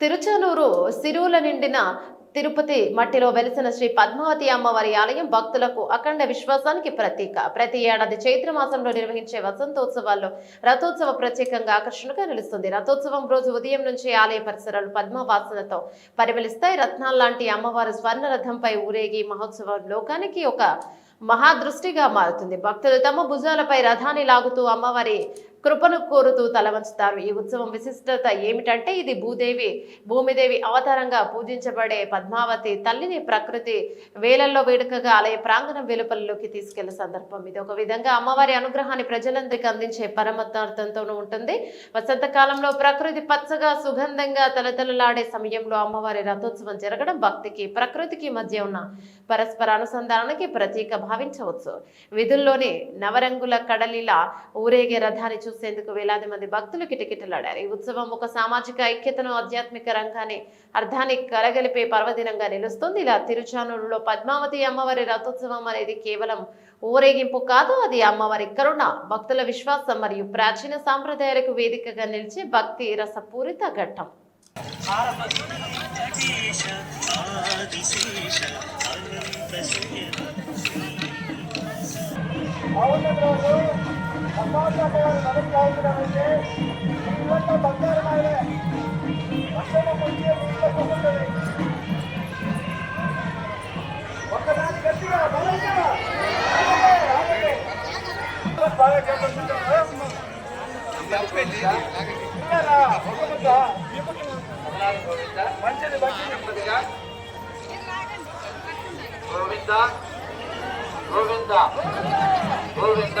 తిరుచానూరు సిరువుల నిండిన తిరుపతి మట్టిలో వెలిసిన శ్రీ పద్మావతి అమ్మవారి ఆలయం భక్తులకు అఖండ విశ్వాసానికి ప్రతీక. ప్రతి ఏడాది చైత్ర మాసంలో నిర్వహించే వసంతోత్సవాల్లో రథోత్సవ ప్రత్యేకంగా ఆకర్షణగా నిలుస్తుంది. రథోత్సవం రోజు ఉదయం నుంచి ఆలయ పరిసరాలు పద్మవాసనతో పరిమళిస్తాయి. రత్నాల లాంటి అమ్మవారు స్వర్ణ రథంపై ఊరేగి మహోత్సవం లోకానికి ఒక మహాదృష్టిగా మారుతుంది. భక్తులు తమ భుజాలపై రథాన్ని లాగుతూ అమ్మవారి కృపను కోరుతూ తలవంచుతారు ఈ ఉత్సవం విశిష్టత ఏమిటంటే ఇది భూదేవి భూమిదేవి అవతారంగా పూజించబడే పద్మావతి తల్లిని ప్రకృతి వేలల్లో వేడుకగా ఆలయ ప్రాంగణం వెలుపలలోకి తీసుకెళ్ళే సందర్భం ఇది. ఒక విధంగా అమ్మవారి అనుగ్రహాన్ని ప్రజలందరికీ అందించే పరమతార్థంతోనూ ఉంటుంది. వసంతకాలంలో ప్రకృతి పచ్చగా సుగంధంగా తలతలలాడే సమయంలో అమ్మవారి రథోత్సవం జరగడం భక్తికి ప్రకృతికి మధ్య ఉన్న పరస్పర అనుసంధానానికి ప్రతీక భావించవచ్చు. విధుల్లోని నవరంగుల కడలిలా ఊరేగే రథాన్ని చూసేందుకు వేలాది మంది భక్తులు కిటకిటలాడారు. ఈ ఉత్సవం ఒక సామాజిక ఐక్యతను ఆధ్యాత్మిక రంగాన్ని అర్థాన్ని కలగలిపే పర్వదినంగా నిలుస్తుంది. ఇలా తిరుచానూరులో పద్మావతి అమ్మవారి రథోత్సవం అనేది కేవలం ఊరేగింపు కాదు అది అమ్మవారి కరుణ. భక్తుల విశ్వాసం మరియు ప్రాచీన సాంప్రదాయాలకు వేదికగా నిలిచే భక్తి రసపూరిత ఘట్టం. అవును మంచిది మంచిది గోవింద గోవింద గోవింద.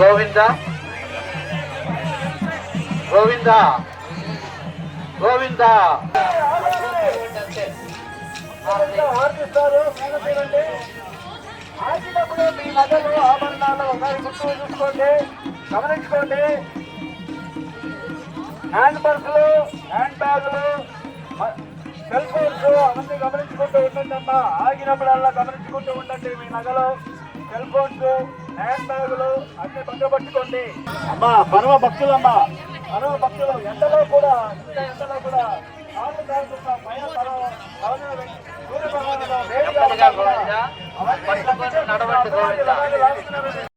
గోవింద. గోవింద. గోవింద. ఆర్పిస్తారు ఆగినప్పుడు మీ నగలు ఆభరణాలు ఒకసారి గుర్తు చూసుకోండి గమనించుకోండి హ్యాండ్ పర్సులు హ్యాండ్ బ్యాగులు సెల్ ఫోన్స్ అవన్నీ గమనించుకుంటూ ఉండండి అమ్మా ఆగినప్పుడల్లా గమనించుకుంటూ ఉండండి మీ నగలు. సెల్ ఫోన్స్ హ్యాండ్ బ్యాగులు అన్ని పట్టుకోండి అమ్మా పరమ భక్తులమ్మా పరమ భక్తులు ఎంతలో కూడా ఎంతలో కూడా నడవండి